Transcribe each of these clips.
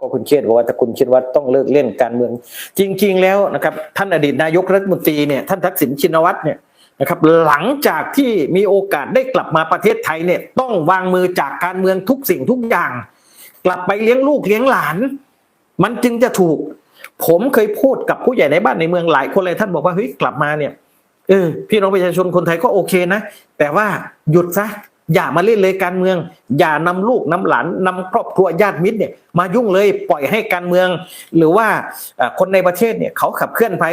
ก็คุณเชษบอกว่าถ้าคุณชินวัตรต้องเลิกเล่นการเมือง จริง ๆ แล้วนะครับ ท่านอดีตนายกรัฐมนตรีเนี่ยท่านทักษิณชินวัตรเนี่ยนะครับ หลังจากที่มีโอกาสได้กลับมาประเทศไทยเนี่ยต้องวางมือจากการเมืองทุกสิ่งทุกอย่าง กลับไปเลี้ยงลูกเลี้ยงหลาน มันจึงจะถูก ผมเคยพูดกับผู้ใหญ่ในบ้านในเมืองหลายคนเลยท่านบอกว่าเฮ้ยกลับมาเนี่ยเออพี่น้องประชาชนคนไทยก็โอเคนะ แต่ว่าหยุดซะ อย่ามาเล่นเลยการเมือง อย่านำลูกนำหลานนำครอบครัวญาติมิตรเนี่ยมายุ่งเลยปล่อยให้การเมือง หรือว่าคนในประเทศเนี่ยเขาขับเคลื่อนไป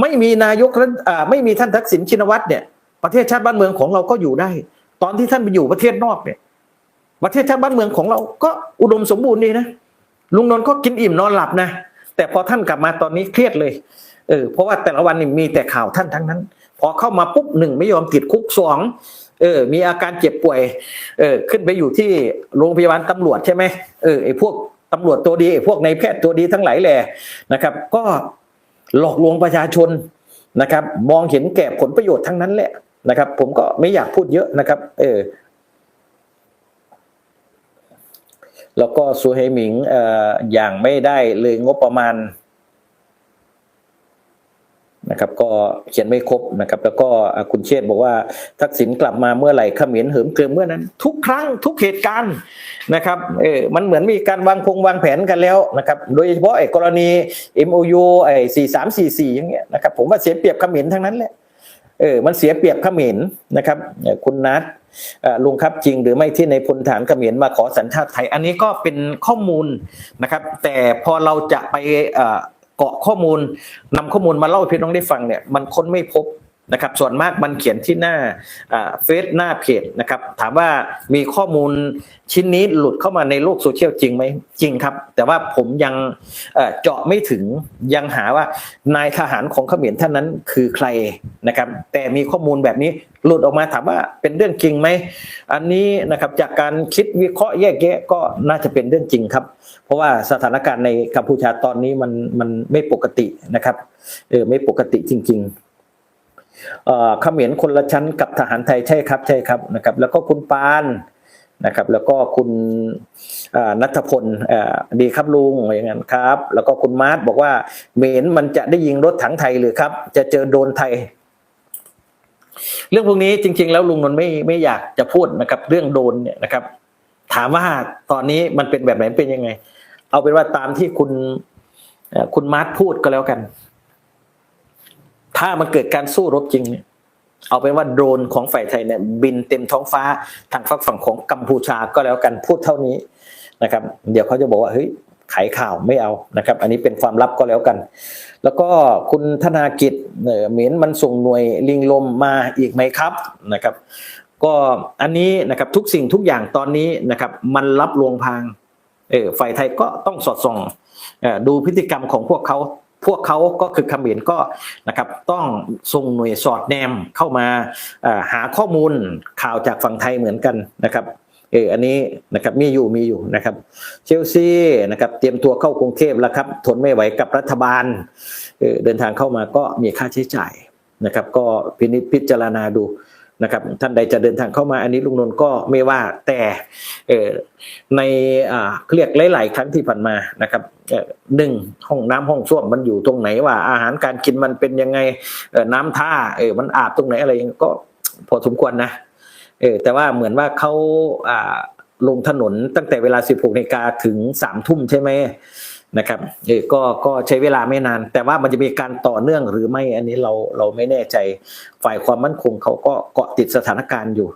ไม่มีนายกรัฐไม่มีท่านทักษิณชินวัตรเนี่ยประเทศชาติบ้านเมืองของเราก็อยู่ได้ ตอนที่ท่านไปอยู่ประเทศนอกเนี่ย ประเทศชาติบ้านเมืองของเราก็อุดมสมบูรณ์ดีนะลุงนนท์ก็กินอิ่มนอนหลับนะแต่พอท่านกลับมาตอนนี้เครียดเลยเออเพราะว่าแต่ละวันนี่มีแต่ข่าวท่านทั้งนั้น พอเข้ามาปุ๊บหนึ่งไม่ยอมติดคุกสอง เออ มีอาการเจ็บป่วย เออ ขึ้นไปอยู่ที่โรงพยาบาลตำรวจใช่ไหมเออไอ้พวกตำรวจตัวดีไอพวกในายแพทย์ตัวดีทั้งหลายแหล่นะครับ ก็หลอกลวงประชาชนนะครับ มองเห็นแก่ผลประโยชน์ทั้งนั้นแหละนะครับ ผมก็ไม่อยากพูดเยอะนะครับ เออ แล้วก็ซูเฮหมิงเอ่ออย่างไม่ได้เลยงบประมาณ นะครับก็เขียนไม่ครบนะครับแล้วก็คุณเชษบอกว่าทักษิณกลับมาเมื่อไหร่ขมรเหิมเกริมเมื่อนั้น ทุกครั้งทุกเหตุการณ์นะครับเออมันเหมือนมีการวางพงวางแผนกันแล้วนะครับโดยเฉพาะไอ้กรณี MOU ไอ้สี่สามสี่สี่อย่างเงี้ยนะครับผมว่าเสียเปรียบขมรทั้งนั้นแหละเออมันเสียเปรียบขมรนนะครับคุณนัทลุงครับจริงหรือไม่ที่ในพลฐานเขมรมาขอสัญชาติไทย อันนี้ก็เป็นข้อมูลนะครับ แต่พอเราจะไปอาะข้อมูลนำข้อมูลมาเล่าให้พี่น้องได้ฟังเนี่ย มันค้นไม่พบ นะครับส่วนมากมันเขียนที่หน้าเฟซหน้าเพจนะครับถามว่ามีข้อมูลชิ้นนี้หลุดเข้ามาในโลกโซเชียลจริงไหมจริงครับ แต่ว่าผมยังเจาะไม่ถึงยังหาว่านายทหารของเขมรท่านนั้นคือใครนะครับแต่มีข้อมูลแบบนี้หลุดออกมาถามว่าเป็นเรื่องจริงไหมอันนี้นะครับจากการคิดวิเคราะห์แยกแยะก็น่าจะเป็นเรื่องจริงครับ เพราะว่าสถานการณ์ในกัมพูชาตอนนี้มันมันไม่ปกตินะครับเออไม่ปกติจริง ๆ เขมรคนละชั้นกับทหารไทยใช่ครับใช่ครับนะครับแล้วก็คุณปานนะครับแล้วก็คุณนัทพลดีครับลุงอย่างนั้นครับ แล้วก็คุณมาร์ทบอกว่าเหม็นมันจะได้ยิงรถถังไทยหรือครับ จะเจอโดนไทย เรื่องพวกนี้จริง ๆ แล้วลุงนนท์ไม่ไม่อยากจะพูดนะครับ เรื่องโดนเนี่ยนะครับ ถามว่าตอนนี้มันเป็นแบบไหนเป็นยังไง เอาเป็นว่าตามที่คุณคุณมาร์ทพูดก็แล้วกัน ถ้ามันเกิดการสู้รบจริงเนี่ยเอาเป็นว่าโดรนของฝ่ายไทยเนี่ยบินเต็มท้องฟ้าทางฝั่งฝั่งของกัมพูชาก็แล้วกันพูดเท่านี้นะครับ เดี๋ยวเขาจะบอกว่าเฮ้ยขายข่าวไม่เอานะครับ อันนี้เป็นความลับก็แล้วกัน แล้วก็คุณธนากิจเหม็นมันส่งหน่วยลิงลมมาอีกไหมครับนะครับ ก็อันนี้นะครับทุกสิ่งทุกอย่างตอนนี้นะครับ มันรับลวงพางเออฝ่ายไทยก็ต้องสอดส่องดูพฤติกรรมของพวกเขา พวกเขาก็คือเขมรก็นะครับต้องส่งหน่วยสอดแนมเข้ามาหาข้อมูลข่าวจากฝั่งไทยเหมือนกันนะครับเอออันนี้นะครับมีอยู่มีอยู่นะครับเชลซีนะครับเตรียมตัวเข้ากรุงเทพแล้วครับทนไม่ไหวกับรัฐบาลเออเดินทางเข้ามาก็มีค่าใช้จ่ายนะครับก็พินิจพิจารณาดูนะครับท่านใดจะเดินทางเข้ามาอันนี้ลุงนนท์ก็ไม่ว่าแต่เออในอ่าเรียกหลาย ๆ ครั้งที่ผ่านมานะครับ หนึ่งห้องน้ำห้องส้วมมันอยู่ตรงไหนว่า อาหารการกินมันเป็นยังไงน้ำท่าเออมันอาบตรงไหนอะไรก็พอสมควรนะเออแต่ว่าเหมือนว่าเขาอ่าลงถนนตั้งแต่เวลา 16นาฬิกาถึง3ทุ่มใช่ไหมนะครับเออก็ก็ใช้เวลาไม่นาน แต่ว่ามันจะมีการต่อเนื่องหรือไม่อันนี้เราเราไม่แน่ใจฝ่ายความมั่นคงเขาก็เกาะติดสถานการณ์อยู่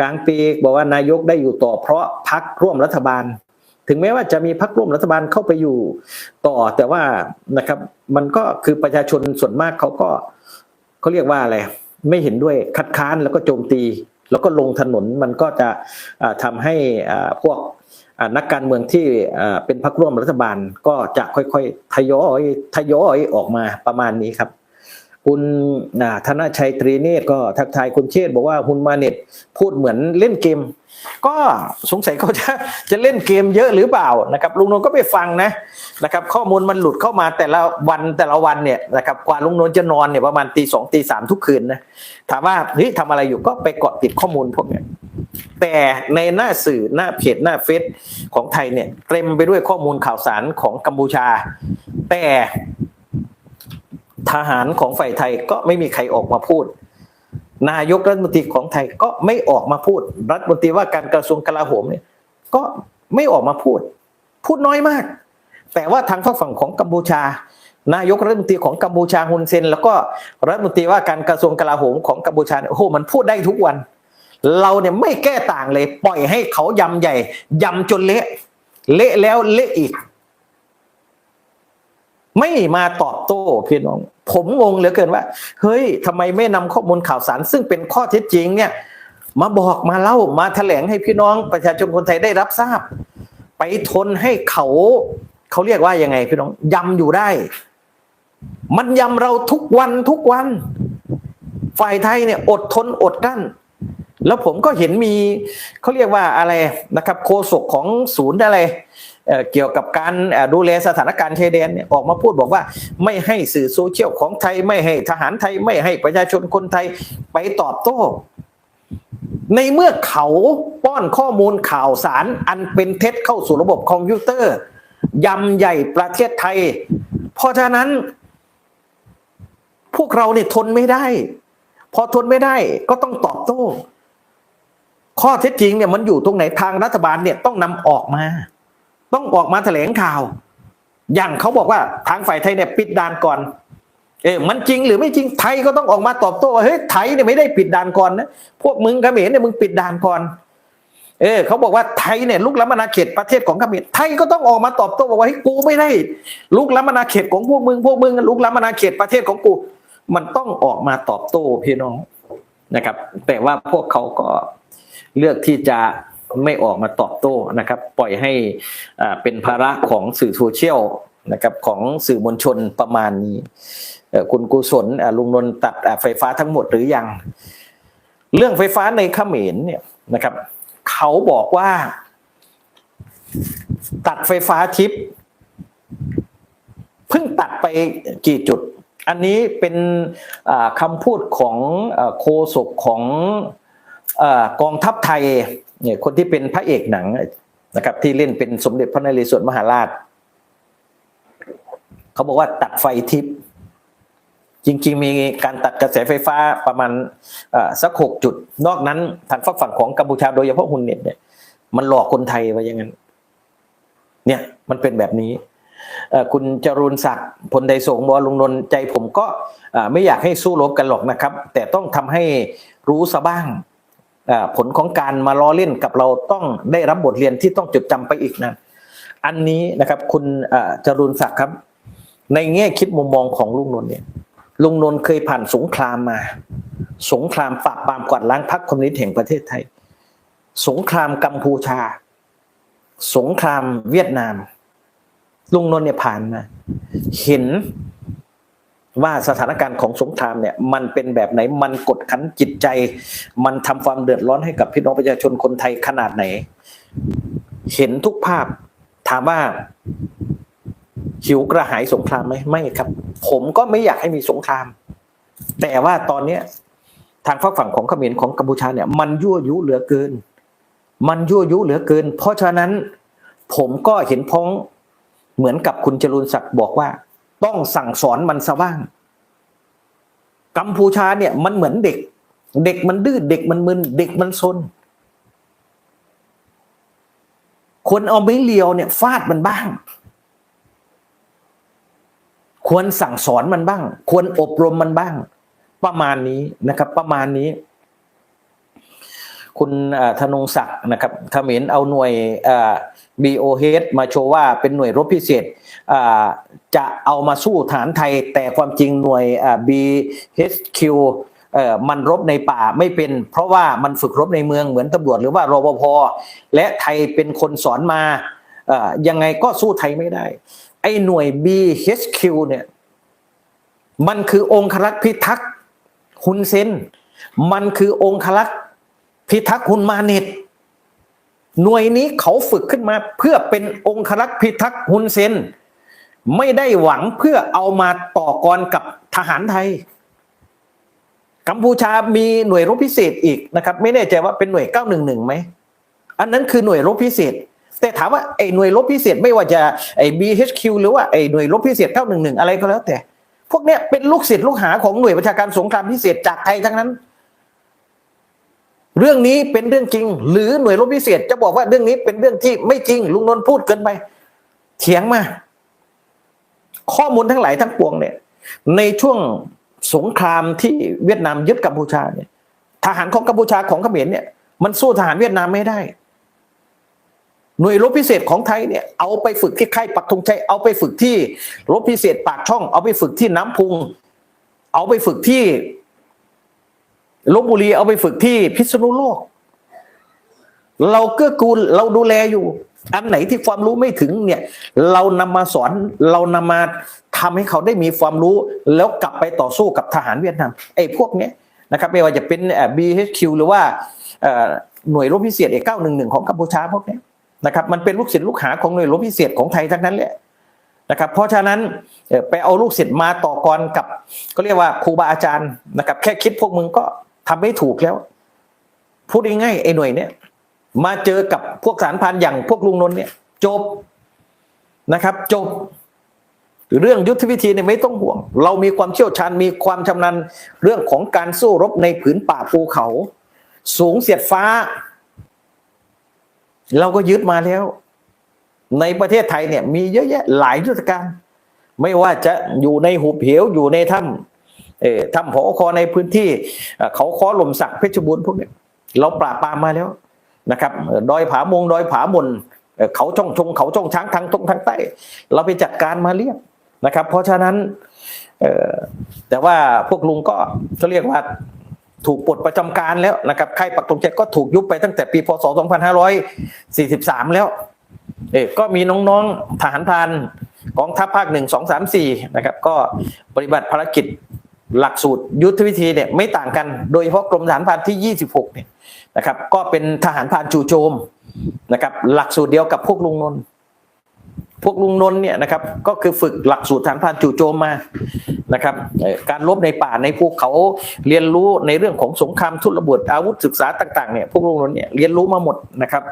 กลางปีบอกว่านายกได้อยู่ต่อเพราะพักร่วมรัฐบาล ถึงแม้ว่าจะมีพักร่วมรัฐบาลเข้าไปอยู่ต่อ แต่ว่านะครับ มันก็คือประชาชนส่วนมากเขาก็เขาเรียกว่าอะไรไม่เห็นด้วยคัดค้านแล้วก็โจมตี แล้วก็ลงถนนมันก็จะอ่าทำให้พวกนักการเมืองที่เป็นพรรคร่วมรัฐบาลก็จะค่อยๆทยอยทยอยออกมาประมาณนี้ครับ คุณอ่าธนชัยตรีเนตรก็ทักทายคุณเชษ์บอกว่าคุณมาเน็ตพูดเหมือนเล่นเกม ก็สงสัยเขาจะจะเล่นเกมเยอะหรือเปล่านะครับลุงนนท์ก็ไปฟังนะนะครับ ข้อมูลมันหลุดเข้ามาแต่ละวันแต่ละวันเนี่ยนะครับกว่าลุงนนท์จะนอนเนี่ยประมาณตีสองตีสามทุกคืนนะถามว่าเฮ้ยทำอะไรอยู่ก็ไปเกาะติดข้อมูลพวกนี้แต่ในหน้าสื่อหน้าเพจหน้าเฟซของไทยเนี่ยเต็มไปด้วยข้อมูลข่าวสารของกัมพูชา แต่ ทหารของฝ่ายไทยก็ไม่มีใครออกมาพูด นายกรัฐมนตรีของไทยก็ไม่ออกมาพูด รัฐมนตรีว่าการกระทรวงกลาโหมเนี่ยก็ไม่ออกมาพูด พูดน้อยมาก แต่ว่าทางฝั่งของกัมพูชา นายกรัฐมนตรีของกัมพูชาฮุนเซน แล้วก็รัฐมนตรีว่าการกระทรวงกลาโหมของกัมพูชาโอ้โหมันพูดได้ทุกวัน เราเนี่ยไม่แก้ต่างเลย ปล่อยให้เขายำใหญ่ยำจนเละ เละแล้วเละอีก ไม่มาตอบโต้พี่น้อง ผมงงเหลือเกินว่า เฮ้ยทำไมไม่นำข้อมูลข่าวสาร ซึ่งเป็นข้อเท็จจริงเนี่ย มาบอกมาเล่ามาแถลงให้พี่น้องประชาชนคนไทยได้รับทราบ ไปทนให้เขาเขาเรียกว่ายังไงพี่น้องยำอยู่ได้ มันยำเราทุกวันทุกวัน ฝ่ายไทยเนี่ยอดทนอดกลั้นแล้วผมก็เห็นมีเขาเรียกว่าอะไรนะครับโฆษกของศูนย์อะไร เกี่ยวกับการดูแลสถานการณ์ชายแดนเนี่ยออกมาพูดบอกว่า ไม่ให้สื่อโซเชียลของไทยไม่ให้ทหารไทยไม่ให้ประชาชนคนไทยไปตอบโต้ ในเมื่อเขาป้อนข้อมูลข่าวสารอันเป็นเท็จเข้าสู่ระบบคอมพิวเตอร์ยำใหญ่ประเทศไทย เพราะฉะนั้น พวกเราเนี่ยทนไม่ได้ พอทนไม่ได้ก็ต้องตอบโต้ ข้อเท็จจริงเนี่ยมันอยู่ตรงไหนทางรัฐบาลเนี่ยต้องนำออกมา ต้องออกมาแถลงข่าว อย่างเขาบอกว่าทางฝ่ายไทยเนี่ยปิดด่านก่อน เออมันจริงหรือไม่จริงไทยก็ต้องออกมาตอบโต้ว่าเฮ้ยไทยเนี่ยไม่ได้ปิดด่านก่อนนะพวกมึงเขมรเนี่ยมึงปิดด่านก่อน เออเขาบอกว่าไทยเนี่ยลุกล้ำอาณาเขตประเทศของเขมรไทยก็ต้องออกมาตอบโต้บอกว่าเฮ้ยกูไม่ได้ลุกล้ำอาณาเขตของพวกมึงพวกมึงลุกล้ำอาณาเขตประเทศของกู มันต้องออกมาตอบโต้พี่น้องนะครับ แต่ว่าพวกเขาก็เลือกที่จะ ไม่ออกมาตอบโต้นะครับ ปล่อยให้เป็นภาระของสื่อโซเชียลนะครับของสื่อมวลชนประมาณนี้คุณกุศลลุงนนท์ตัดไฟฟ้าทั้งหมดหรือยัง เรื่องไฟฟ้าในเขมรเนี่ยนะครับเขาบอกว่า ตัดไฟฟ้าทิพย์เพิ่งตัดไปกี่จุด อันนี้เป็นคำพูดของอโคศกของอกองทัพไทย เนี่ยคนที่เป็นพระเอกหนังนะครับ ที่เล่นเป็นสมเด็จพระนเรศวรมหาราชเขาบอกว่าตัดไฟทิพย์จริง ๆ มีการตัดกระแสไฟฟ้าประมาณสักหกจุด นอกนั้นทางฝั่งของกัมพูชาโดยเฉพาะฮุนเน็ตเนี่ยมันหลอกคนไทยไว้อย่างนั้น เนี่ยมันเป็นแบบนี้คุณจรุนศักดิ์พลไดสงบอกลุงนนใจผมก็ไม่อยากให้สู้รบกันหรอกนะครับ แต่ต้องทำให้รู้ซะบ้าง ผลของการมาล้อเล่นกับเราต้องได้รับบทเรียนที่ต้องจดจำไปอีกนะ อันนี้นะครับคุณอ่าจรุนศักดิ์ครับ ในแง่คิดมุมมองของลุงนนท์เนี่ยลุงนนท์เคยผ่านสงครามมา สงครามปราบปรามกวาดล้างพรรคคอมมิวนิสต์แห่งประเทศไทย สงครามกัมพูชา สงครามเวียดนาม ลุงนนท์เนี่ยผ่านมา เห็น ว่าสถานการณ์ของสงครามเนี่ยมันเป็นแบบไหนมันกดขันจิตใจ มันทำความเดือดร้อนให้กับพี่น้องประชาชนคนไทยขนาดไหน เห็นทุกภาพถามว่าหิวกระหายสงครามไหมไม่ครับ ผมก็ไม่อยากให้มีสงคราม แต่ว่าตอนเนี้ยทางฝากฝั่งของเขมรของกัมพูชาเนี่ยมันยั่วยุเหลือเกิน มันยั่วยุเหลือเกิน เพราะฉะนั้นผมก็เห็นพ้องเหมือนกับคุณจรุนศักดิ์บอกว่า ต้องสั่งสอนมันซะบ้าง กัมพูชาเนี่ยมันเหมือนเด็ก เด็กมันดื้อเด็กมันมึนเด็กมันซนควรเอาไม้เลียวเนี่ยฟาดมันบ้าง ควรสั่งสอนมันบ้าง ควรอบรมมันบ้าง ประมาณนี้นะครับ ประมาณนี้ คุณธนงศักดิ์นะครับเขมรเอาหน่วยอ่า BOH มาโชว์ว่าเป็นหน่วยรบพิเศษจะเอามาสู้ฐานไทย แต่ความจริงหน่วยอ่า BHQ เอ่อมันรบในป่าไม่เป็น เพราะว่ามันฝึกรบในเมืองเหมือนตำรวจหรือว่ารปภและไทยเป็นคนสอนมายังไงก็สู้ไทยไม่ได้ ไอ้หน่วย BHQ เนี่ยมันคือองครักษ์พิทักษ์ฮุนเซน มันคือองครักษ์ พิทักษ์ฮุนมาเน็ตหน่วยนี้เขาฝึกขึ้นมาเพื่อเป็นองครักษ์พิทักษ์ฮุนเซน ไม่ได้หวังเพื่อเอามาต่อกรกับทหารไทย กัมพูชามีหน่วยรบพิเศษอีกนะครับ ไม่แน่ใจว่าเป็นหน่วย 911ไหมอันนั้นคือหน่วยรบพิเศษ แต่ถามว่าไอ้หน่วยรบพิเศษไม่ว่าจะไอ้ BHQ หรือว่าไอ้หน่วยรบพิเศษ 911 อะไรก็แล้วแต่ พวกเนี้ยเป็นลูกศิษย์ลูกหาของหน่วยประชาการสงครามพิเศษจากไทยทั้งนั้น เรื่องนี้เป็นเรื่องจริง หรือหน่วยรบพิเศษ จะบอกว่าเรื่องนี้เป็นเรื่องที่ไม่จริง ลุงนนท์พูดเกินไป เถียงมา ข้อมูลทั้งหลายทั้งปวงเนี่ย ในช่วงสงครามที่เวียดนามยึดกัมพูชาเนี่ย ทหารของกัมพูชาของเขมรเนี่ย มันสู้ทหารเวียดนามไม่ได้ หน่วยรบพิเศษของไทยเนี่ย เอาไปฝึกที่ค่ายปักธงชัยเอาไปฝึกที่รบพิเศษปากช่อง เอาไปฝึกที่น้ำพุง เอาไปฝึกที่ ลบบุรีเอาไปฝึกที่พิษณุโลก เราเกื้อกูลเราดูแลอยู่ อันไหนที่ความรู้ไม่ถึงเนี่ย เรานำมาสอนเรานำมาทำให้เขาได้มีความรู้ แล้วกลับไปต่อสู้กับทหารเวียดนามไอ้พวกเนี้ยนะครับไม่ว่าจะเป็นเอ่อ BHQ หรือว่าเอ่อหน่วยรบพิเศษเอก911 ของกัมพูชาพวกนี้นะครับมันเป็นลูกศิษย์ลูกหาของหน่วยรบพิเศษของไทยทั้งนั้นแหละนะครับเพราะฉะนั้นไปเอาลูกศิษย์มาต่อกรกับก็เรียกว่าครูบาอาจารย์นะครับแค่คิดพวกมึงก็ ทำไม่ถูกแล้ว พูดง่ายๆไอ้หน่วยเนี้ยมาเจอกับพวกสารพันอย่างพวกลุงนนท์เนี่ย จบนะครับ จบ เรื่องยุทธวิธีเนี่ยไม่ต้องห่วง เรามีความเชี่ยวชาญมีความชำนาญเรื่องของการสู้รบในผืนป่าภูเขา สูงเสียดฟ้า เราก็ยึดมาแล้ว ในประเทศไทยเนี่ย มีเยอะแยะหลายยุทธการ ไม่ว่าจะอยู่ในหุบเหวอยู่ในถ้ำ เอ่อถ้ำพอคอในพื้นที่เขาคอหล่มสักเพชรบูรณ์พวกนี้เราปราบปรามมาแล้วนะครับดอยผามงดอยผามนเขาช่องชงเขาช่องช้างทางตรงทางใต้ เราไปจัดการมาเรียบนะครับ เพราะฉะนั้นเออแต่ว่าพวกลุงก็เขาเรียกว่าถูกปลดประจำการแล้วนะครับค่ายปักธงชัยก็ถูกยุบไปตั้งแต่ปีพศ 2543 แล้วเอกก็มีน้องๆทหารพรานกองทัพภาคหนึ่งสองสามสี่นะครับ ก็ปฏิบัติภารกิจ หลักสูตรยุทธวิธีเนี่ยไม่ต่างกันโดยเฉพาะกรมทหารพรานที่ 26เนี่ยนะครับ ก็เป็นทหารพรานจู่โจมนะครับ หลักสูตรเดียวกับพวกลุงนนท์พวกลุงนนท์เนี่ยนะครับก็คือฝึกหลักสูตรทหารพรานจู่โจมมานะครับการรบในป่าในภูเขาเรียนรู้ในเรื่องของสงครามทุรบวอาวุธศึกษาต่างๆเนี่ยพวกลุงนนท์เนี่ยเรียนรู้มาหมดนะครับ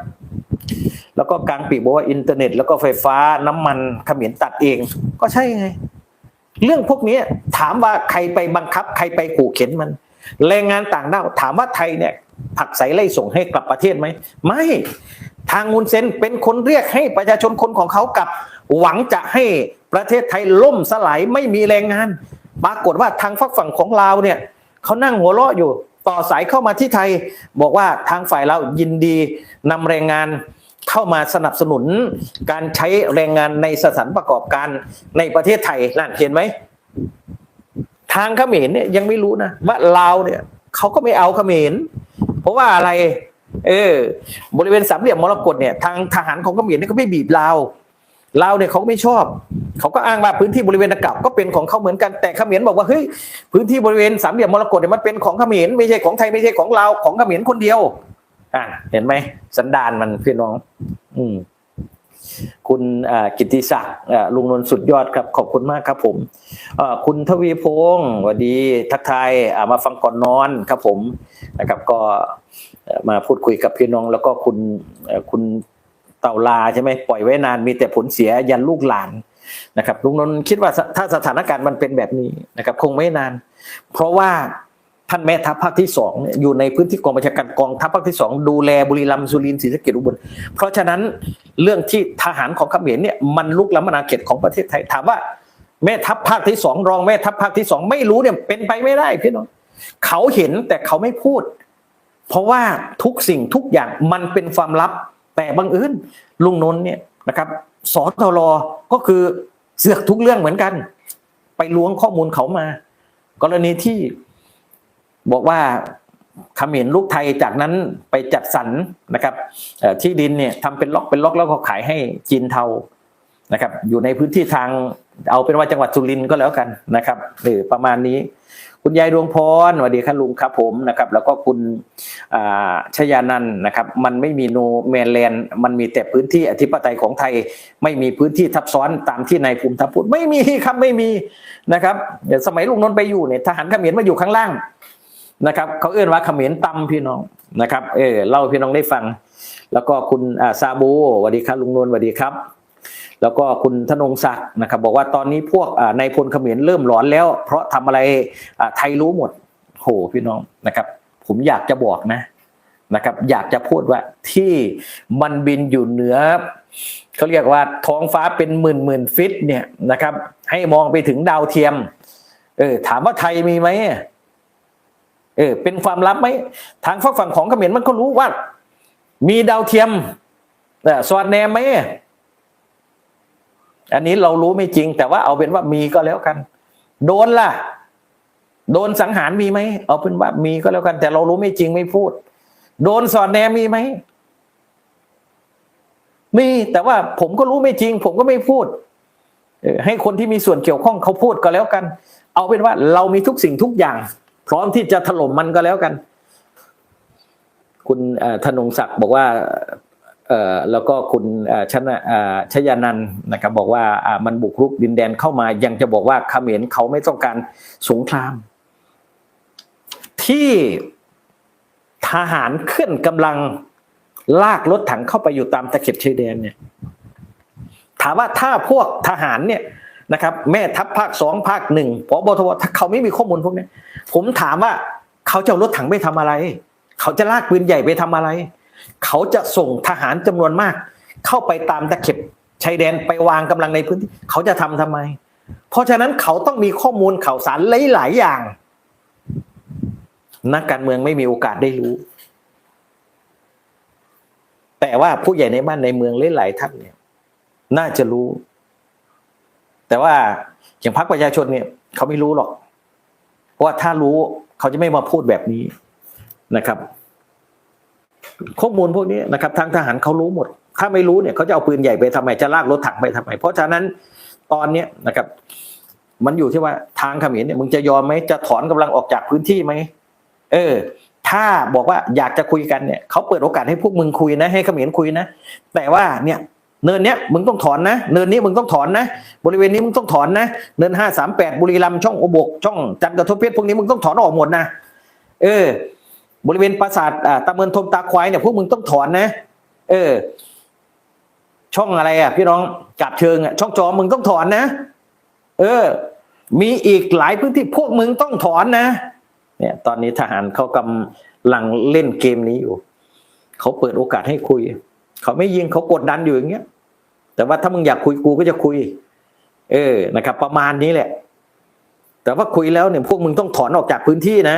แล้วก็กลางปีบอกว่าอินเทอร์เน็ต แล้วก็ไฟฟ้าน้ำมันขมรตัดเอง ก็ใช่ไง เรื่องพวกนี้ถามว่าใครไปบังคับ ใครไปขู่เข็นมัน แรงงานต่างด้าวถามว่าไทยเนี่ยผลักใสไล่ส่งให้กลับประเทศไหม ไม่ทางมุนเซนเป็นคนเรียกให้ประชาชนคนของเขากลับ หวังจะให้ประเทศไทยล่มสลายไม่มีแรงงาน ปรากฏว่าทางฝักฝั่งของลาวเนี่ยเขานั่งหัวเราะอยู่ต่อสายเข้ามาที่ไทย บอกว่าทางฝ่ายเรายินดีนำแรงงาน เข้ามาสนับสนุนการใช้แรงงานในสถานประกอบการในประเทศไทยนั่นเห็นไหมทางเขมรเนี่ยยังไม่รู้นะว่าลาวเนี่ยเขาก็ไม่เอาเขมรเพราะว่าอะไร เออ บริเวณสามเหลี่ยมมรกตเนี่ยทางทหารของเขมรเนี่ยเขาไม่บีบลาวลาวเนี่ยเขาไม่ชอบ เขาก็อ้างว่าพื้นที่บริเวณดังกล่าวก็เป็นของเขาเหมือนกันแต่เขมรบอกว่าเฮ้ยพื้นที่บริเวณสามเหลี่ยมมรกตเนี่ยมันเป็นของเขมรไม่ใช่ของไทยไม่ใช่ของลาวของเขมรคนเดียว อะเห็นไหมสันดานมันพี่น้อง อืม คุณกิติศักดิ์ลุงนนท์สุดยอดครับ ขอบคุณมากครับผมคุณทวีพงศ์สวัสดีทักทายมาฟังก่อนนอนครับผมนะครับ ก็มาพูดคุยกับพี่น้อง แล้วก็คุณคุณเต่าลาใช่ไหมปล่อยไว้นานมีแต่ผลเสียยันลูกหลานนะครับลุงนนท์คิดว่าถ้าสถานการณ์มันเป็นแบบนี้นะครับ คงไม่นาน เพราะว่า ท่านแม่ทัพภาคที่สองอยู่ในพื้นที่กองบัญชาการกองทัพภาคที่สองดูแลบุรีรัมย์สุรินทร์ศรีสะเกษอุบลเพราะฉะนั้นเรื่องที่ทหารของเขมรเนี่ยมันลุกล้ำอาณาเขตของประเทศไทยถามว่า แม่ทัพภาคที่สองรองแม่ทัพภาคที่สองไม่รู้เนี่ยเป็นไปไม่ได้พี่น้องเขาเห็นแต่เขาไม่พูด เพราะว่าทุกสิ่งทุกอย่างมันเป็นความลับแต่บังเอิญลุงนนท์เนี่ยนะครับสทรก็คือเสือกทุกเรื่องเหมือนกัน ไปล้วงข้อมูลเขามา กรณีที่ บอกว่าขมรลูกไทยจากนั้นไปจัดสรรนะครับที่ดินเนี่ยทำเป็นล็อกเป็นล็อกแล้วก็ขายให้จีนเทานะครับ อยู่ในพื้นที่ทางเอาเป็นว่าจังหวัดสุรินทร์ก็แล้วกันนะครับหรือประมาณนี้ คุณยายดวงพรสวัสดีครับลุงครับผมนะครับ แล้วก็คุณชยานันนะครับ มันไม่มีโนแมนแลนด์มันมีแต่พื้นที่อธิปไตยของไทย ไม่มีพื้นที่ทับซ้อนตามที่นายภูมิธรรมพูดไม่มีครับไม่มีนะครับเดี๋ยวสมัยลุงนนท์ไปอยู่เนี่ยทหารเขมรมาอยู่ข้างล่าง นะครับ เขาเอื้อนว่าเขมรตำพี่น้องนะครับ เออเล่าพี่น้องได้ฟัง แล้วก็คุณซาบูสวัสดีครับลุงนวลสวัสดีครับ แล้วก็คุณธนงศักดิ์นะครับ บอกว่าตอนนี้พวกในายพลเขมรเริ่มหลอนแล้ว เพราะทำอะไรไทยรู้หมดโหพี่น้องนะครับ ผมอยากจะบอกนะนะครับอยากจะพูดว่าที่มันบินอยู่เหนือเขาเรียกว่าท้องฟ้าเป็นหมื่นหมื่นฟิตเนี่ยนะครับ ให้มองไปถึงดาวเทียมเออถามว่าไทยมีไหม เออเป็นความลับไหมทางฝั่งของเขมรมันก็รู้ว่า มีดาวเทียมสวัสดแนมไหมอันนี้เรารู้ไม่จริง แต่ว่าเอาเป็นว่ามีก็แล้วกัน โดนล่ะ โดนสังหารมีไหมเอาเป็นว่ามีก็แล้วกัน แต่เรารู้ไม่จริงไม่พูด โดนสอดแนมมีไหมมีแต่ว่าผมก็รู้ไม่จริง ผมก็ไม่พูดให้คนที่มีส่วนเกี่ยวข้องเขาพูดก็แล้วกัน เอาเป็นว่าเรามีทุกสิ่งทุกอย่าง พร้อมที่จะถล่มมันก็แล้วกัน คุณธนงศักดิ์บอกว่าแล้วก็คุณชนะชยานันท์นะครับบอกว่ามันบุกรุกดินแดนเข้ามายังจะบอกว่าเขมรเขาไม่ต้องการสงคราม ที่ทหารเคลื่อนกำลังลากรถถังเข้าไปอยู่ตามตะเข็บชายแดนเนี่ยถามว่าถ้าพวกทหารเนี่ยนะครับ แม่ทัพภาคสองภาคหนึ่งพบทบถ้าเขาไม่มีข้อมูลพวกนี้ ผมถามว่าเขาจะเอารถถังไปทำอะไร เขาจะลากปืนใหญ่ไปทำอะไร เขาจะส่งทหารจำนวนมาก เข้าไปตามตะเข็บชายแดนไปวางกำลังในพื้นที่ เขาจะทำทำไม เพราะฉะนั้นเขาต้องมีข้อมูลข่าวสารหลาย ๆ อย่าง นักการเมืองไม่มีโอกาสได้รู้ แต่ว่าผู้ใหญ่ในบ้านในเมืองหลายๆท่านเนี่ย น่าจะรู้ แต่ว่าอย่างพรรคประชาชนเนี่ย เขาไม่รู้หรอก เพราะว่าถ้ารู้เขาจะไม่มาพูดแบบนี้นะครับ ข้อมูลพวกนี้นะครับ ทางทหารเขารู้หมด ถ้าไม่รู้เนี่ยเขาจะเอาปืนใหญ่ไปทำไมจะลากรถถังไปทำไม เพราะฉะนั้นตอนเนี้ยนะครับ มันอยู่ที่ว่าทางเขมรเนี่ยมึงจะยอมไหมจะถอนกำลังออกจากพื้นที่ไหมเออ ถ้าบอกว่าอยากจะคุยกันเนี่ยเขาเปิดโอกาสให้พวกมึงคุยนะ ให้เขมรคุยนะแต่ว่าเนี่ย เนินเนี้ยมึงต้องถอนนะ เนินนี้มึงต้องถอนนะ บริเวณนี้มึงต้องถอนนะ เนินห้าสามแปดบุรีรัมช่องโอบก ช่องจันทร์กระทบเพชรพวกนี้มึงต้องถอนออกหมดนะ เออ บริเวณปราสาทอ่าตะเมินทมตาควายเนี่ยพวกมึงต้องถอนนะ เออ ช่องอะไรอะ พี่น้องกาบเชิงอะช่องจอมึงต้องถอนนะ เออ มีอีกหลายพื้นที่พวกมึงต้องถอนนะ เนี่ย ตอนนี้ทหารเขากำลังเล่นเกมนี้อยู่เขาเปิดโอกาสให้คุย เขาไม่ยิงเขากดดันอยู่อย่างเงี้ย แต่ว่าถ้ามึงอยากคุยกูก็จะคุย เออนะครับ ประมาณนี้แหละ แต่ว่าคุยแล้วเนี่ยพวกมึงต้องถอนออกจากพื้นที่นะ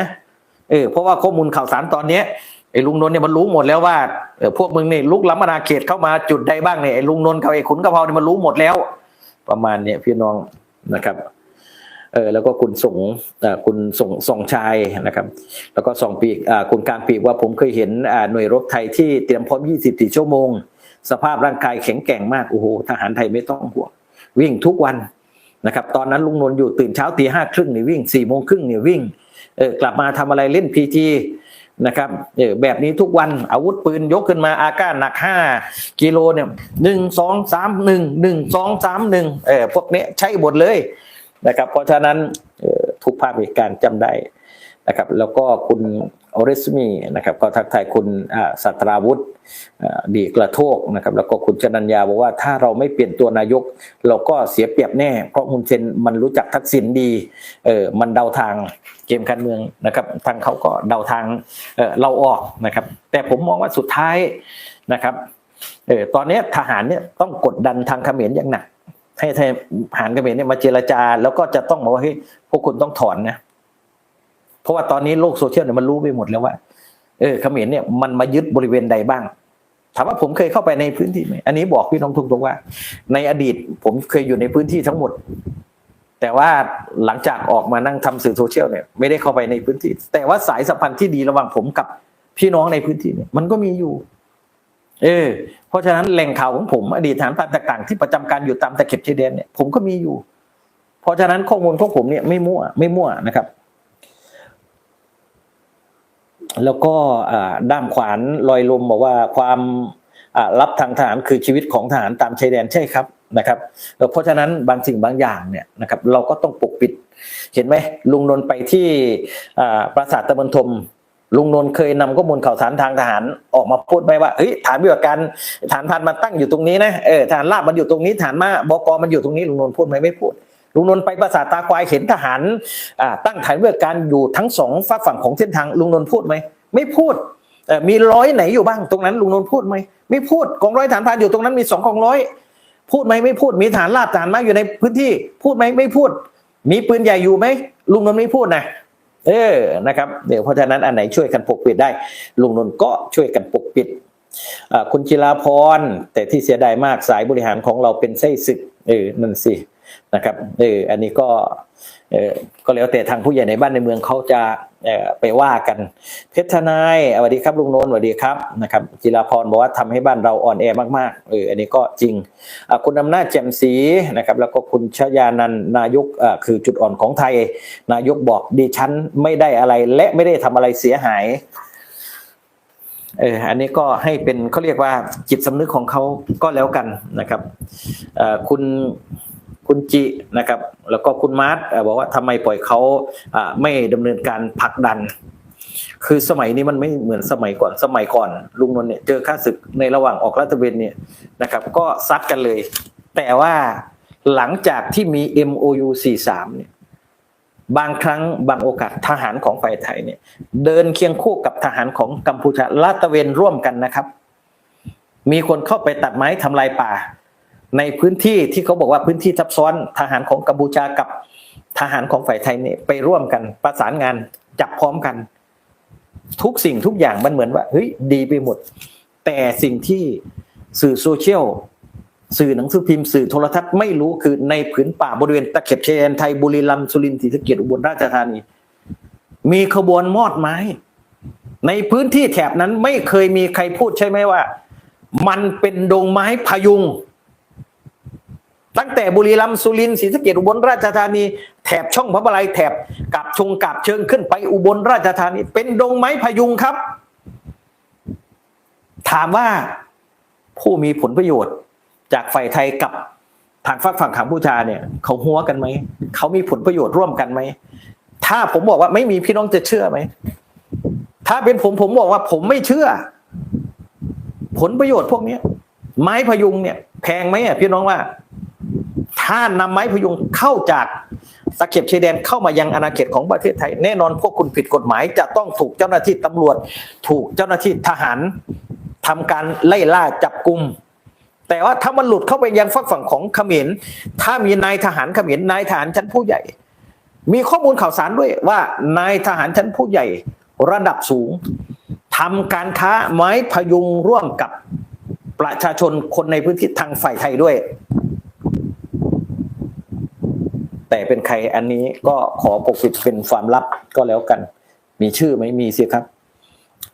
เออเพราะว่าข้อมูลข่าวสารตอนเนี้ยไอ้ลุงนนท์เนี่ยมันรู้หมดแล้วว่าเออพวกมึงเนี่ยลุกล้ำอาณาเขตเข้ามาจุดใดบ้างเนี่ยไอ้ลุงนนท์กับไอ้ขุนกะเพราเนี่ยมันรู้หมดแล้ว ประมาณเนี่ยพี่น้องนะครับเออแล้วก็คุณส่งอ่าคุณส่งส่งชายนะครับ แล้วก็ส่องปีกอ่าคุณการปีกว่าผมเคยเห็นอ่าหน่วยรบไทยที่เตรียมพร้อม 24 ชั่วโมง สภาพร่างกายแข็งแกร่งมากโอ้โหทหารไทยไม่ต้องห่วงวิ่งทุกวันนะครับตอนนั้นลุงนนท์อยู่ตื่นเช้าตีห้าครึ่งเนี่ยวิ่งสี่โมงครึ่งเนี่ยวิ่งเออกลับมาทำอะไรเล่นพีจีนะครับเออแบบนี้ทุกวันอาวุธปืนยกขึ้นมาอาก้าหนักห้ากิโลเนี่ยหนึ่งสองสามหนึ่งหนึ่งสองสามหนึ่งเออพวกนี้ใช้หมดเลยนะครับเพราะฉะนั้นออทุกภาพเหตุการณ์จำได้ นะครับแล้วก็คุณอริสมีนะครับก็ทักทายคุณสัตราวุธอ่าดีกระโทกนะครับแล้วก็คุณชนัญญาบอกว่าถ้าเราไม่เปลี่ยนตัวนายก เราก็เสียเปรียบแน่ เพราะฮุนเซนมันรู้จักทักษิณดีเออมันเดาทางเกมการเมืองนะครับทางเขาก็เดาทางเออเราออกนะครับแต่ผมมองว่าสุดท้ายนะครับเออตอนนี้ทหารเนี่ยต้องกดดันทางเขมรอย่างหนักให้ทหารเขมรเนี่ยมาเจรจา แล้วก็จะต้องบอกว่าเฮ้ยพวกคุณต้องถอนนะ เพราะว่าตอนนี้โลกโซเชียลเนี่ยมันรู้ไปหมดแล้วว่า เออเขมรเนี่ยมันมายึดบริเวณใดบ้าง ถามว่าผมเคยเข้าไปในพื้นที่ไหมอันนี้บอกพี่น้องทุกตรงว่า ในอดีตผมเคยอยู่ในพื้นที่ทั้งหมด แต่ว่าหลังจากออกมานั่งทำสื่อโซเชียลเนี่ยไม่ได้เข้าไปในพื้นที่ แต่ว่าสายสัมพันธ์ที่ดีระหว่างผมกับพี่น้องในพื้นที่เนี่ยมันก็มีอยู่ เออ เพราะฉะนั้นแหล่งข่าวของผม อดีตฐานพรานต่างๆที่ประจำการอยู่ตามตะเข็บชายแดนเนี่ยผมก็มีอยู่ เพราะฉะนั้นข้อมูลของผมเนี่ยไม่มั่วไม่มั่วนะครับ แล้วก็ด้ามขวานลอยลมบอกว่าความรับทางทหารคือชีวิตของทหารตามชายแดนใช่ครับนะครับเอ่อเพราะฉะนั้นบางสิ่งบางอย่างเนี่ยนะครับเราก็ต้องปกปิด เห็นไหมลุงนนท์ไปที่ปราสาทตะบนทมลุงนนท์เคยนำข้อมูลข่าวสารทางทหารออกมาพูดไหมว่าเฮ้ยฐานวิวการฐานพันมันตั้งอยู่ตรงนี้นะเออฐานราบมันอยู่ตรงนี้ฐานมาบกมันอยู่ตรงนี้ลุงนนท์พูดไหมไม่พูด ลุงนนท์ไปปราสาทตาควายเห็นทหารตั้งฐานวิวการอยู่ทั้งสองฝั่งฝั่งของเส้นทางลุงนนท์พูดไหมไม่พูดมีร้อยไหนอยู่บ้างตรงนั้นลุงนนท์พูดไหมไม่พูดกองร้อยฐานพานอยู่ตรงนั้นมีสองกองร้อยพูดไหมไม่พูดมีฐานลาบฐานมาอยู่ในพื้นที่ พูดไหมไม่พูด มีปืนใหญ่อยู่ไหมลุงนนท์ไม่พูดนะเออนะครับเดี๋ยวเพราะฉะนั้นอันไหนช่วยกันปกปิดได้ ลุงนนท์ก็ช่วยกันปกปิดคุณจิราพรแต่ที่เสียดายมากสายบริหารของเราเป็นไส้ศึกเออนั่นสิ นะครับเอออันนี้ก็เออก็แล้วแต่ทางผู้ใหญ่ในบ้านในเมืองเขาจะเออไปว่ากัน เพชรทนายสวัสดีครับลุงนนท์สวัสดีครับนะครับจิราพรบอกว่าทำให้บ้านเราอ่อนแอมากๆเอออันนี้ก็จริงคุณอำนาจแจ่มศรีนะครับแล้วก็คุณชยานันนายกอะคือจุดอ่อนของไทย นายกบอกดิฉันไม่ได้อะไรและไม่ได้ทำอะไรเสียหายเอออันนี้ก็ให้เป็นเขาเรียกว่าจิตสำนึกของเขาก็แล้วกันนะครับคุณ คุณจินะครับ แล้วก็คุณมาร์ทบอกว่าทำไมปล่อยเขาไม่ดำเนินการผลักดัน คือสมัยนี้มันไม่เหมือนสมัยก่อนสมัยก่อน ลุงนนท์เนี่ยเจอข้าศึกในระหว่างออกรัฐเวนเนี่ยนะครับ ก็ซัดกันเลย แต่ว่าหลังจากที่มี MOU 43เนี่ยบางครั้งบางโอกาสทหารของฝ่ายไทยเนี่ย เดินเคียงคู่กับทหารของกัมพูชาลาดตะเวนร่วมกันนะครับ มีคนเข้าไปตัดไม้ทำลายป่า ในพื้นที่ที่เขาบอกว่าพื้นที่ซับซ้อนทหารของกัมพูชากับทหารของฝ่ายไทยเนี่ยไปร่วมกันประสานงานจับพร้อมกัน ทุกสิ่งทุกอย่างมันเหมือนว่าเฮ้ยดีไปหมด แต่สิ่งที่สื่อโซเชียลสื่อหนังสือพิมพ์สื่อโทรทัศน์ไม่รู้คือในผืนป่าบริเวณตะเข็บชายแดนไทยบุรีรัมย์สุรินทร์ศรีสะเกษอุบลราชธานี มีขบวนมอดไม้ ในพื้นที่แถบนั้นไม่เคยมีใครพูดใช่ไหมว่า มันเป็นดงไม้พยุง ตั้งแต่บุรีรัมย์สุรินทร์ศรีสะเกษอุบลราชธานี แถบช่องพระบรายแถบกับชงกับเชิงขึ้นไปอุบลราชธานี เป็นดงไม้พยุงครับ ถามว่าผู้มีผลประโยชน์ จากฝ่ายไทยกับทางฝั่งฝั่งกัมพูชาเนี่ย เขาหัวกันไหมเขามีผลประโยชน์ร่วมกันไหมถ้าผมบอกว่าไม่มีพี่น้องจะเชื่อไหมถ้าเป็นผมผมบอกว่าผมไม่เชื่อ ผลประโยชน์พวกเนี้ยไม้พยุงเนี่ย แพงไหมอะพี่น้องว่า ถ้านำไม้พยุงเข้าจากตะเข็บชายแดนเข้ามายังอาณาเขตของประเทศไทย แน่นอนพวกคุณผิดกฎหมาย จะต้องถูกเจ้าหน้าที่ตำรวจ ถูกเจ้าหน้าที่ทหารทำการไล่ล่าจับกลุ่มแต่ว่าถ้ามันหลุดเข้าไปยังฝักฝั่งของเขมรถ้ามีนายทหารเขมรนายทหารชั้นผู้ใหญ่ มีข้อมูลข่าวสารด้วยว่านายทหารชั้นผู้ใหญ่ระดับสูงทำการค้าไม้พยุงร่วมกับประชาชนคนในพื้นที่ทางฝ่ายไทยด้วย แต่เป็นใครอันนี้ก็ขอปกปิดเป็นความลับก็แล้วกัน มีชื่อไหมมีสิครับ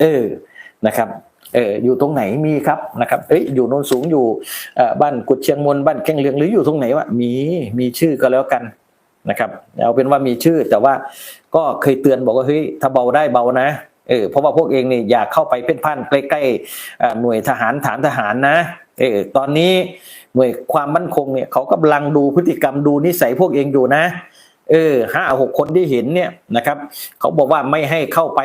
เออนะครับเอออยู่ตรงไหนมีครับนะครับเอ้ยอยู่โนนสูงอยู่บ้านกุดเชียงมนบ้านแก้งเลียงหรืออยู่ตรงไหนวะมีมีชื่อก็แล้วกันนะครับ เอาเป็นว่ามีชื่อแต่ว่าก็เคยเตือนบอกว่าเฮ้ยถ้าเบาได้เบานะเออเพราะว่าพวกเองนี่อยากเข้าไปเพ่นพ่านใกล้ๆหน่วยทหารฐานทหารนะเออตอนนี้ หน่วยความมั่นคงเนี่ยเขากำลังดูพฤติกรรมดูนิสัยพวกเองอยู่นะเออห้าหกคนที่เห็นเนี่ยนะครับ เขาบอกว่าไม่ให้เข้าไป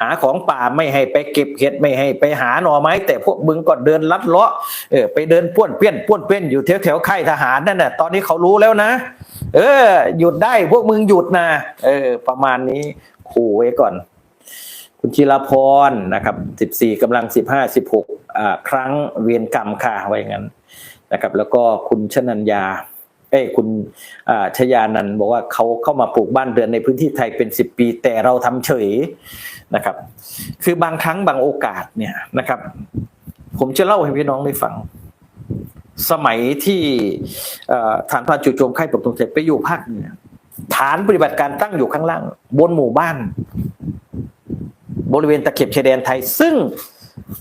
หาของป่าไม่ให้ไปเก็บเห็ดไม่ให้ไปหาหน่อไม้ แต่พวกมึงก็เดินลัดเลาะเออไปเดินป้วนเปี้ยนป้วนเปี้ยนอยู่แถวแถวค่ายทหารนั่นน่ะตอนนี้เขารู้แล้วนะ เออ หยุดได้พวกมึงหยุดนะเออ ประมาณนี้ขู่ไว้ก่อน คุณจิรพรนะครับสิบสี่กำลังสิบห้าสิบหกอ่าครั้งเวียนกรรมค่ะไว้อย่างนั้น นะครับ แล้วก็คุณชนัญญาเอ้คุณชยานันบอกว่าเขาเข้ามาปลูกบ้านเรือนในพื้นที่ไทยเป็นสิบปี แต่เราทำเฉยนะครับ คือบางครั้งบางโอกาสเนี่ยนะครับ ผมจะเล่าให้พี่น้องได้ฟัง สมัยที่ฐานพรานจู่โจมค่ายปกตรงเสร็จไปอยู่ภาคเหนือฐานปฏิบัติการตั้งอยู่ข้างล่าง บนหมู่บ้าน บริเวณตะเข็บชายแดนไทย ซึ่ง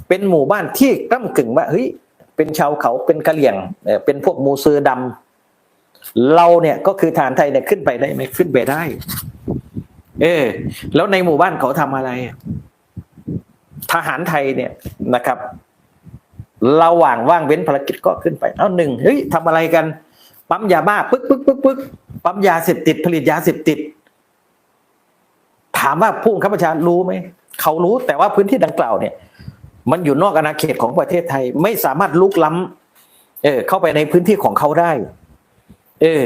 เป็นหมู่บ้านที่ก้ากึ่งว่าเฮ้ย เป็นชาวเขาเป็นกะเหรี่ยงเป็นพวกมูเซอร์ดำเราเนี่ยก็คือฐานไทยเนี่ยขึ้นไปได้ไหมขึ้นไปได้ เออ แล้วในหมู่บ้านเขาทำอะไร ทหารไทยเนี่ยนะครับระหว่างว่างเว้นภารกิจก็ขึ้นไปเอาหนึ่งเฮ้ยทำอะไรกัน ปั๊มยาบ้าปึ๊กปึ๊กปึ๊กปึ๊กปั๊มยาเสพติด ผลิตยาเสพติด ถามว่าผู้บับบัญชารู้ไหมเขารู้แต่ว่าพื้นที่ดังกล่าวเนี่ย มันอยู่นอกอาณาเขตของประเทศไทย ไม่สามารถลุกล้ำเออ เข้าไปในพื้นที่ของเขาได้ เออ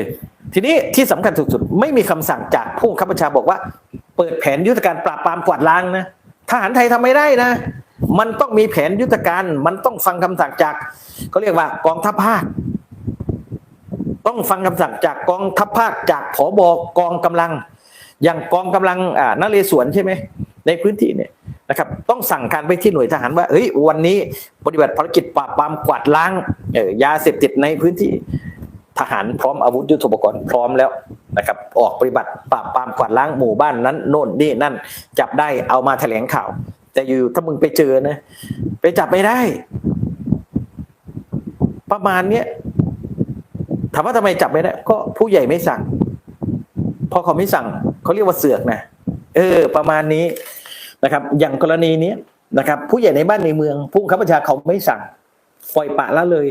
ทีนี้ที่สำคัญสุดๆไม่มีคำสั่งจากผู้บังคับบัญชาบอกว่า เปิดแผนยุทธการปราบปรามกวาดล้างนะทหารไทยทำไม่ได้นะ มันต้องมีแผนยุทธการ มันต้องฟังคำสั่งจากเขาเรียกว่ากองทัพภาค ต้องฟังคำสั่งจากกองทัพภาคจากผบกองกำลัง อย่างกองกำลังอ่านเรศวรใช่ไหมในพื้นที่เนี่ย นะครับต้องสั่งการไปที่หน่วยทหารว่าเฮ้ยวันนี้ปฏิบัติภารกิจปราบปรามกวาดล้างยาเสพติดในพื้นที่ทหารพร้อมอาวุธยุทโธปกรณ์พร้อมแล้วนะครับออกปฏิบัติปราบปรามกวาดล้างหมู่บ้านนั้นโน่นนี่นั่นจับได้เอามาแถลงข่าว แต่อยู่ถ้ามึงไปเจอนะ ไปจับไม่ได้ ประมาณเนี้ยถามว่าทำไมจับไม่ได้ ก็ผู้ใหญ่ไม่สั่ง พอเขาไม่สั่งเขาเรียกว่าเสือกนะเออ ประมาณนี้ นะครับ อย่างกรณีนี้นะครับ ผู้ใหญ่ในบ้านในเมือง ผู้บังคับบัญชาเขาไม่สั่งปล่อยปะละเลย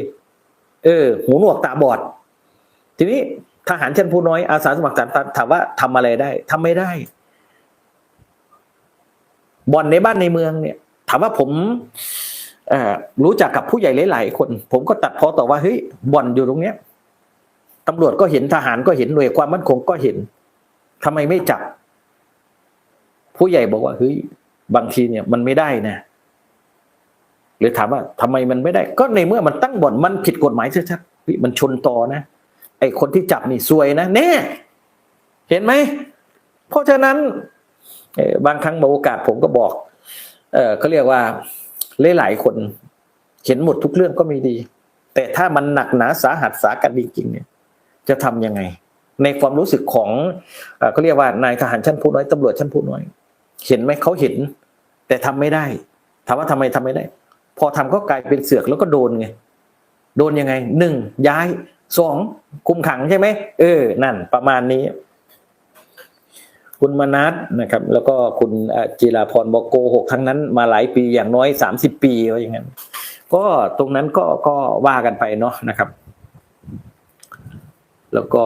เออ หูหนวกตาบอด ทีนี้ทหารชั้นผู้น้อยอาสาสมัครถามว่าทำอะไรได้ทำไม่ได้บ่อนในบ้านในเมืองเนี่ย ถามว่าผมรู้จักกับผู้ใหญ่หลายๆคน ผมก็ตัดพอต่อว่าเฮ้ยบ่อนอยู่ตรงเนี้ยตำรวจก็เห็นทหารก็เห็นหน่วยความมั่นคงก็เห็นทำไมไม่จับ ผู้ใหญ่บอกว่าเฮ้ยบางทีเนี่ยมันไม่ได้นะหรือถามว่าทำไมมันไม่ได้ ก็ในเมื่อมันตั้งบ่อนมันผิดกฎหมายชัดๆมันชนต่อนะ ไอคนที่จับนี่ซวยนะแน่เห็นไหม เพราะฉะนั้นบางครั้งบางโอกาสผมก็บอก เออเขาเรียกว่าหลายๆคนเห็นหมดทุกเรื่องก็มีดี แต่ถ้ามันหนักหนาสาหัสสากันจริงๆเนี่ย จะทำยังไง ในความรู้สึกของเอ่อเขาเรียกว่านายทหารชั้นผู้น้อยตำรวจชั้นผู้น้อย เห็นไหมเขาเห็น แต่ทำไม่ได้ถามว่าทำไมทำไม่ได้ พอทำก็กลายเป็นเสือกแล้วก็โดนไงโดนยังไงหนึ่งย้ายสองคุมขังใช่ไหมเออ นั่น ประมาณนี้ คุณมนัสนะครับ แล้วก็คุณจิราพรบอกโกหกทั้งนั้น มาหลายปีอย่างน้อยสามสิบปีว่าอย่างนั้นก็ตรงนั้นก็ก็ว่ากันไปเนาะนะครับ แล้วก็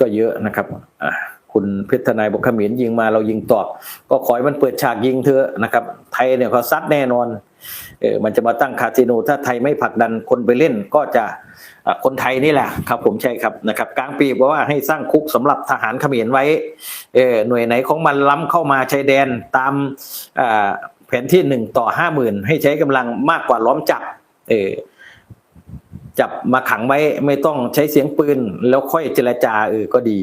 ก็เยอะนะครับอะ คุณเพชรทนายบอกขมิ้นยิงมาเรายิงตอบ ก็ขอให้มันเปิดฉากยิงเถอะนะครับ ไทยเนี่ยเขาซัดแน่นอนเออมันจะมาตั้งคาสิโนถ้าไทยไม่ผลักดันคนไปเล่นก็จะคนไทยนี่แหละครับผมใช่ครับนะครับกลางปีบอกว่าให้สร้างคุกสำหรับทหารเขมรไว้เออหน่วยไหนของมันล้ำเข้ามาชายแดนตามแผนที่หนึ่งต่อห้าหมื่นให้ใช้กำลังมากกว่าล้อมจับเออจับมาขังไว้ไม่ต้องใช้เสียงปืนแล้วค่อยเจรจาเออก็ดี